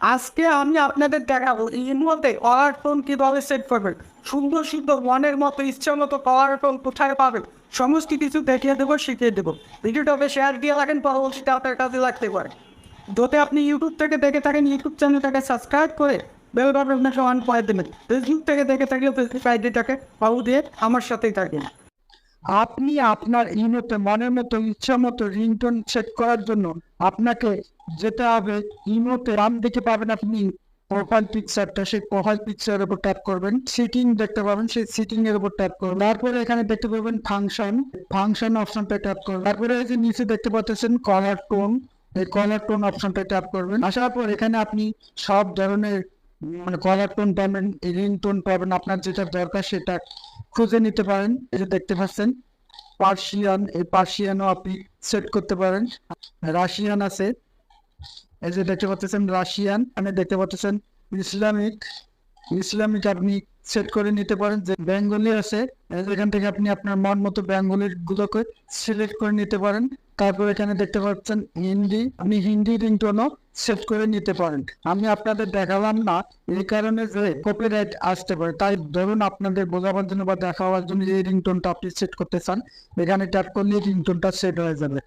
আজকে আমি আপনাদের দেখাবো মধ্যে কলার টোন কীভাবে সেট করবেন? সুন্দর সুন্দর মনের মতো, ইচ্ছা মতো কলার টোন কোথায় পাবেন? সমস্ত কিছু দেখিয়ে দেবো, শিখিয়ে দেবো। ভিডিওটাকে শেয়ার দিয়ে রাখেন, পরবর্তীতে আপনার কাজে লাগতে পারে। যদি আপনি ইউটিউব থেকে দেখে থাকেন ইউটিউব চ্যানেলটাকে সাবস্ক্রাইব করে বেল বাটনটাকে অন করে দেবেন। ফেসবুক থেকে দেখে থাকলে ফেসবুক আইডিটাকে পাবো দিয়ে আমার সাথেই থাকেন আপনি আপনার ইমোতে, মনের মতো, ইচ্ছা মতো রিংটোন সেট করার জন্য আপনাকে যেতে হবে। ইমোতে বাম দিকে পাবেন আপনি প্রোফাইল পিকচারটা সেই প্রোফাইল পিকচারের উপর ট্যাপ করবেন। সিটিং দেখতে পাবেন। সেই সিটিং এর উপর ট্যাপ করবেন। তারপরে এখানে দেখতে পাবেন ফাংশন ফাংশন অপশনটা ট্যাপ করবেন। তারপরে এই যে নিচে দেখতে পাচ্ছেন কলার টোন এই কলার টোন অপশনটা ট্যাপ করবেন। আসার পর এখানে আপনি সব ধরনের মানে কলার টোন পাবেন রিং টোন পাবেন। আপনার যেটা দরকার সেটা খুঁজে নিতে পারেন, এই যে দেখতে পাচ্ছেন, পার্সিয়ান, এই পার্সিয়ানও আপনি সেট করতে পারেন। রাশিয়ান আছে, এই যে দেখতে পাচ্ছেন রাশিয়ান এখানে দেখতে পাচ্ছেন ইসলামিক ইসলামিক আপনি সেট করে নিতে পারেন, যে বেঙ্গলি আছে এখান থেকে আপনি আপনার মন মতো বেঙ্গলির গুলোকে সিলেক্ট করে নিতে পারেন। তারপর এখানে দেখতে পাচ্ছেন হিন্দি, আপনি হিন্দি রিংটোনও সেট করে নিতে পারেন। আমি আপনাদের দেখালাম না, এই কারণে যে কপিরাইট আসতে পারে। তাই ধরুন আপনাদের বোঝাবার জন্য বা দেখাবার জন্য এই রিংটোনটা আপনি সেট করতে চান, এখানে ট্যাপ করলে রিংটোনটা সেট হয়ে যাবে।